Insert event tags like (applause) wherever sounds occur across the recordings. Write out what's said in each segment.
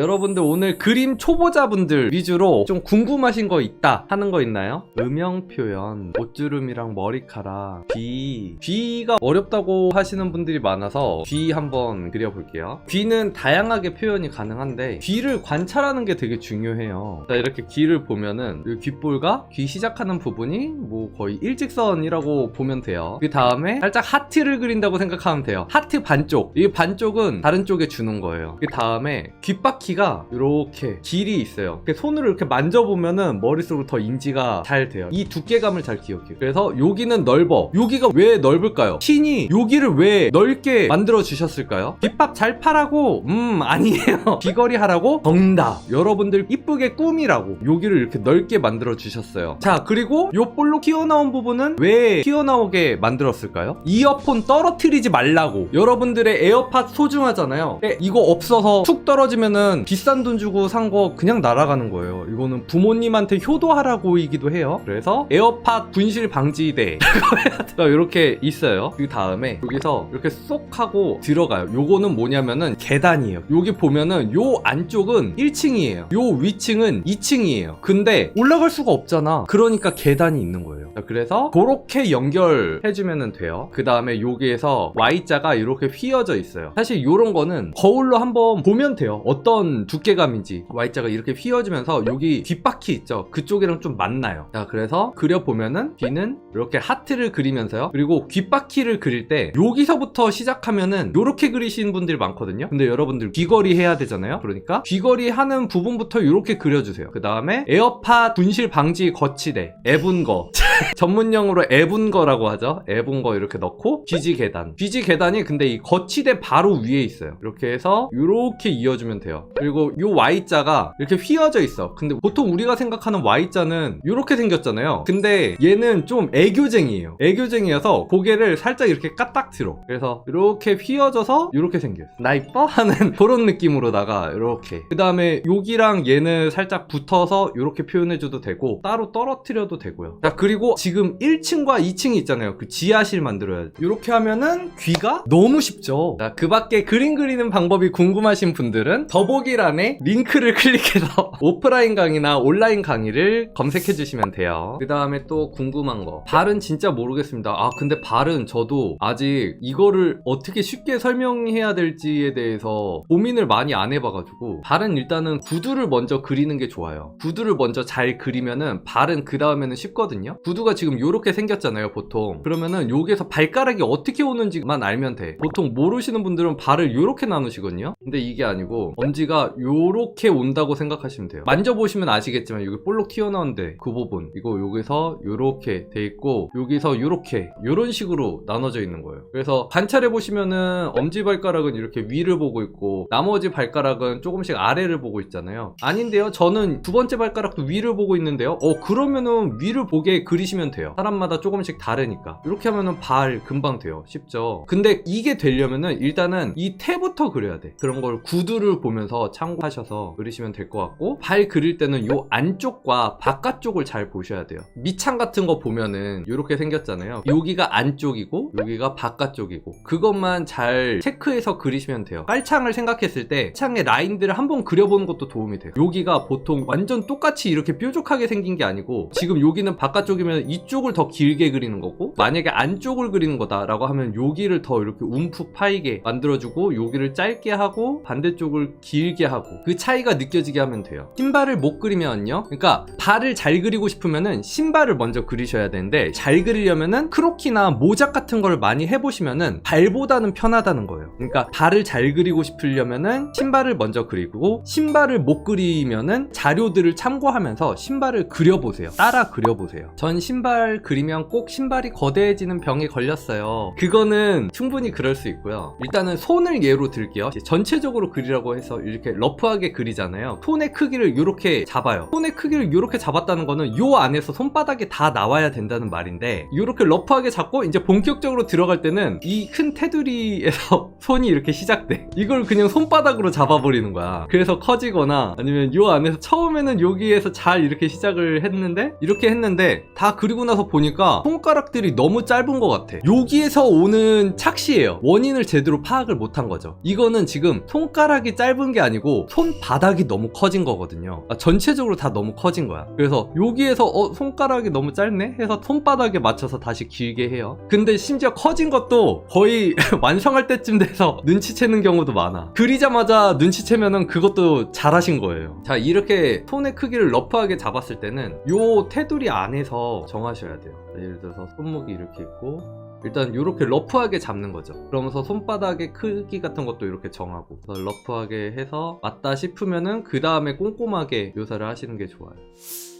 여러분들 오늘 그림 초보자분들 위주로 좀 궁금하신 거 있다 하는 거 있나요? 음영 표현, 옷주름이랑 머리카락, 귀. 귀가 어렵다고 하시는 분들이 많아서 귀 한번 그려볼게요. 귀는 다양하게 표현이 가능한데 귀를 관찰하는 게 되게 중요해요. 자, 이렇게 귀를 보면은 이 귓볼과 귀 시작하는 부분이 뭐 거의 일직선이라고 보면 돼요. 그 다음에 살짝 하트를 그린다고 생각하면 돼요. 하트 반쪽. 이 반쪽은 다른 쪽에 주는 거예요. 그 다음에 귓바퀴 가 이렇게 길이 있어요. 손으로 이렇게 만져보면은 머릿속으로 더 인지가 잘 돼요. 이 두께감을 잘 기억해요. 그래서 여기는 넓어. 여기가 왜 넓을까요? 신이 여기를 왜 넓게 만들어 주셨을까요? 귓밥 잘 파라고? 음 아니에요. (laughs) 귀걸이 하라고? 정답. 여러분들 이쁘게 꾸미라고 여기를 이렇게 넓게 만들어 주셨어요. 자 그리고 요 볼로 튀어나온 부분은 왜 튀어나오게 만들었을까요? 이어폰 떨어뜨리지 말라고. 여러분들의 에어팟 소중하잖아요. 근데 이거 없어서 툭 떨어지면은 비싼 돈 주고 산 거 그냥 날아가는 거예요. 이거는 부모님한테 효도하라고이기도 해요. 그래서 에어팟 분실 방지대 (laughs) 이렇게 있어요. 그 다음에 여기서 이렇게 쏙 하고 들어가요. 요거는 뭐냐면은 계단이에요. 여기 보면은 요 안쪽은 1층이에요. 요 위층은 2층이에요. 근데 올라갈 수가 없잖아. 그러니까 계단이 있는 거예요. 자, 그래서 그렇게 연결해주면 돼요. 그 다음에 여기에서 Y자가 이렇게 휘어져 있어요. 사실 요런 거는 거울로 한번 보면 돼요. 어떤 두께감인지. Y자가 이렇게 휘어지면서 여기 뒷바퀴 있죠. 그쪽이랑 좀 맞나요. 자, 그래서 그려보면은 뒤는 이렇게 하트를 그리면서요. 그리고 뒷바퀴를 그릴 때 여기서부터 시작하면은 요렇게 그리시는 분들이 많거든요. 근데 여러분들 귀걸이 해야 되잖아요. 그러니까 귀걸이 하는 부분부터 이렇게 그려주세요. 그 다음에 에어팟 분실 방지 거치대, 애분거. (laughs) 전문용어로 애분거라고 하죠. 애분거 이렇게 넣고 귀지 계단. 귀지 계단이 근데 이 거치대 바로 위에 있어요. 이렇게 해서 이렇게 이어주면 돼요. 그리고 이 Y자가 이렇게 휘어져 있어. 근데 보통 우리가 생각하는 Y자는 이렇게 생겼잖아요. 근데 얘는 좀 애교쟁이에요. 애교쟁이여서 고개를 살짝 이렇게 까딱 들어. 그래서 이렇게 휘어져서 이렇게 생겨요. 나 이뻐? 하는 (laughs) 그런 느낌으로다가 이렇게. 그 다음에 여기랑 얘는 살짝 붙어서 이렇게 표현해줘도 되고 따로 떨어뜨려도 되고요. 자 그리고 지금 1층과 2층이 있잖아요. 그 지하실 만들어야 돼. 이렇게 하면은 귀가 너무 쉽죠. 자, 그 밖에 그림 그리는 방법이 궁금하신 분들은 더보기란에 링크를 (laughs) 클릭해서 오프라인 강의나 온라인 강의를 검색해 주시면 돼요. 그 다음에 또 궁금한 거. 발은 진짜 모르겠습니다. 아, 근데 발은 저도 아직 이거를 어떻게 쉽게 설명해야 될지에 대해서 고민을 많이 안 해봐가지고 발은 일단은 구두를 먼저 그리는 게 좋아요. 구두를 먼저 잘 그리면은 발은 그 다음에는 쉽거든요. 구두 가 지금 이렇게 생겼잖아요, 보통. 그러면은 여기에서 발가락이 어떻게 오는지만 알면 돼. 보통 모르시는 분들은 발을 이렇게 나누시거든요. 근데 이게 아니고 엄지가 이렇게 온다고 생각하시면 돼요. 만져보시면 아시겠지만 여기 볼록 튀어나오는데 그 부분 이거 여기서 이렇게 돼 있고 여기서 이렇게 이런 식으로 나눠져 있는 거예요. 그래서 관찰해 보시면은 엄지 발가락은 이렇게 위를 보고 있고 나머지 발가락은 조금씩 아래를 보고 있잖아요. 아닌데요. 저는 두 번째 발가락도 위를 보고 있는데요. 어 그러면은 위를 보게 그리 시면 돼요. 사람마다 조금씩 다르니까 이렇게 하면은 발 금방 돼요. 쉽죠. 근데 이게 되려면은 일단은 이 태부터 그려야 돼. 그런 걸 구두를 보면서 참고하셔서 그리시면 될 것 같고 발 그릴 때는 요 안쪽과 바깥쪽을 잘 보셔야 돼요. 밑창 같은 거 보면은 이렇게 생겼잖아요. 여기가 안쪽이고 여기가 바깥쪽이고 그것만 잘 체크해서 그리시면 돼요. 깔창을 생각했을 때 창의 라인들을 한번 그려보는 것도 도움이 돼요. 여기가 보통 완전 똑같이 이렇게 뾰족하게 생긴 게 아니고 지금 여기는 바깥쪽이 면 이쪽을 더 길게 그리는 거고 만약에 안쪽을 그리는 거다라고 하면 여기를 더 이렇게 움푹 파이게 만들어주고 여기를 짧게 하고 반대쪽을 길게 하고 그 차이가 느껴지게 하면 돼요. 신발을 못 그리면요. 그러니까 발을 잘 그리고 싶으면은 신발을 먼저 그리셔야 되는데 잘 그리려면은 크로키나 모작 같은 걸 많이 해보시면은 발보다는 편하다는 거예요. 그러니까 발을 잘 그리고 싶으려면은 신발을 먼저 그리고 신발을 못 그리면은 자료들을 참고하면서 신발을 그려보세요. 따라 그려보세요. 전 신발 그리면 꼭 신발이 거대해지는 병에 걸렸어요. 그거는 충분히 그럴 수 있고요. 일단은 손을 예로 들게요. 전체적으로 그리라고 해서 이렇게 러프하게 그리잖아요. 손의 크기를 이렇게 잡아요. 손의 크기를 이렇게 잡았다는 거는 요 안에서 손바닥에 다 나와야 된다는 말인데 이렇게 러프하게 잡고 이제 본격적으로 들어갈 때는 이 큰 테두리에서 (laughs) 손이 이렇게 시작돼. 이걸 그냥 손바닥으로 잡아버리는 거야. 그래서 커지거나 아니면 요 안에서 처음에는 여기에서 잘 이렇게 시작을 했는데 이렇게 했는데 다 그리고 나서 보니까 손가락들이 너무 짧은 것 같아. 여기에서 오는 착시예요. 원인을 제대로 파악을 못한 거죠. 이거는 지금 손가락이 짧은 게 아니고 손바닥이 너무 커진 거거든요. 아, 전체적으로 다 너무 커진 거야. 그래서 여기에서 어, 손가락이 너무 짧네? 해서 손바닥에 맞춰서 다시 길게 해요. 근데 심지어 커진 것도 거의 (laughs) 완성할 때쯤 돼서 눈치채는 경우도 많아. 그리자마자 눈치채면은 그것도 잘하신 거예요. 자, 이렇게 손의 크기를 러프하게 잡았을 때는 요 테두리 안에서 정하셔야 돼요. 예를 들어서 손목이 이렇게 있고 일단 이렇게 러프하게 잡는 거죠. 그러면서 손바닥의 크기 같은 것도 이렇게 정하고 러프하게 해서 맞다 싶으면은 그 다음에 꼼꼼하게 묘사를 하시는 게 좋아요.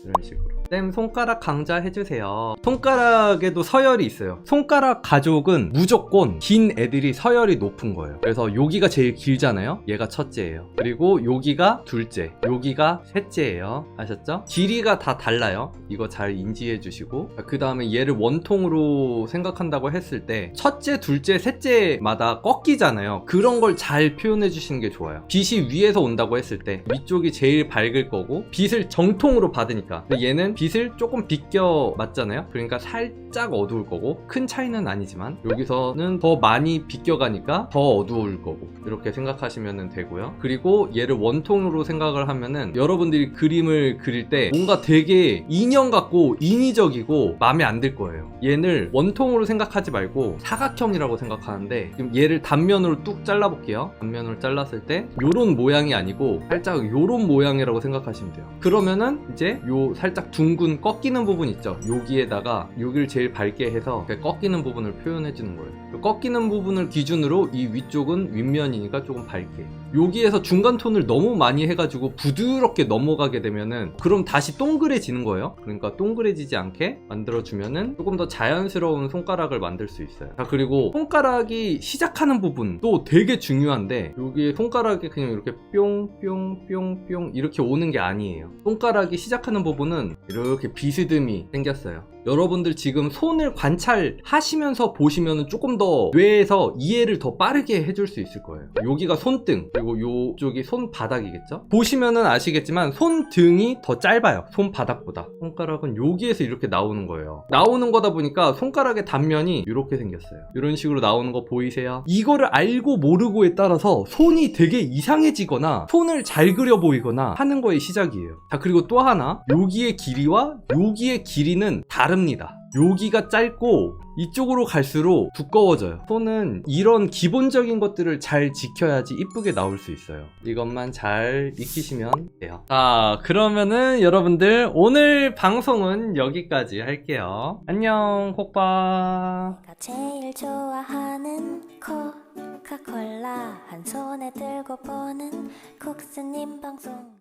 이런 식으로. 쌤 손가락 강좌 해주세요. 손가락에도 서열이 있어요. 손가락 가족은 무조건 긴 애들이 서열이 높은 거예요. 그래서 여기가 제일 길잖아요. 얘가 첫째예요. 그리고 여기가 둘째, 여기가 셋째예요. 아셨죠? 길이가 다 달라요. 이거 잘 인지해 주시고 그 다음에 얘를 원통으로 생각한다고 했을 때 첫째, 둘째, 셋째마다 꺾이잖아요. 그런 걸 잘 표현해 주시는 게 좋아요. 빛이 위에서 온다고 했을 때 위쪽이 제일 밝을 거고 빛을 정통으로 받으니까 근데 얘는 빛을 조금 비껴 맞잖아요. 그러니까 살짝 어두울 거고 큰 차이는 아니지만 여기서는 더 많이 비껴 가니까 더 어두울 거고 이렇게 생각하시면 되고요. 그리고 얘를 원통으로 생각을 하면은 여러분들이 그림을 그릴 때 뭔가 되게 인형 같고 인위적이고 마음에 안 들 거예요. 얘를 원통으로 생각하지 말고 사각형이라고 생각하는데 지금 얘를 단면으로 뚝 잘라볼게요. 단면으로 잘랐을 때 요런 모양이 아니고 살짝 요런 모양이라고 생각하시면 돼요. 그러면은 이제 요 살짝 둥근 꺾이는 부분 있죠. 여기에다가 여기를 제일 밝게 해서 그 꺾이는 부분을 표현해 주는 거예요. 그 꺾이는 부분을 기준으로 이 위쪽은 윗면이니까 조금 밝게. 여기에서 중간 톤을 너무 많이 해가지고 부드럽게 넘어가게 되면은 그럼 다시 동그래지는 거예요. 그러니까 동그래지지 않게 만들어주면은 조금 더 자연스러운 손가락을 만들 수 있어요. 자, 그리고 손가락이 시작하는 부분도 되게 중요한데 여기에 손가락이 그냥 이렇게 뿅뿅뿅뿅 이렇게 오는 게 아니에요. 손가락이 시작하는 부분은 이렇게 비스듬히 생겼어요. 여러분들 지금 손을 관찰하시면서 보시면 조금 더 뇌에서 이해를 더 빠르게 해줄 수 있을 거예요. 여기가 손등, 그리고 요쪽이 손바닥이겠죠? 보시면은 아시겠지만 손등이 더 짧아요. 손바닥보다. 손가락은 여기에서 이렇게 나오는 거예요. 나오는 거다 보니까 손가락의 단면이 이렇게 생겼어요. 이런 식으로 나오는 거 보이세요? 이거를 알고 모르고에 따라서 손이 되게 이상해지거나 손을 잘 그려 보이거나 하는 거의 시작이에요. 자, 그리고 또 하나. 여기의 길이와 여기의 길이는 다 릅니다. 여기가 짧고 이쪽으로 갈수록 두꺼워져요. 손은 이런 기본적인 것들을 잘 지켜야지 이쁘게 나올 수 있어요. 이것만 잘 익히시면 돼요. 자, 그러면은 여러분들 오늘 방송은 여기까지 할게요. 안녕. 내가 제일 좋아하는 코카콜라 한 손에 들고 보는 국스님 방송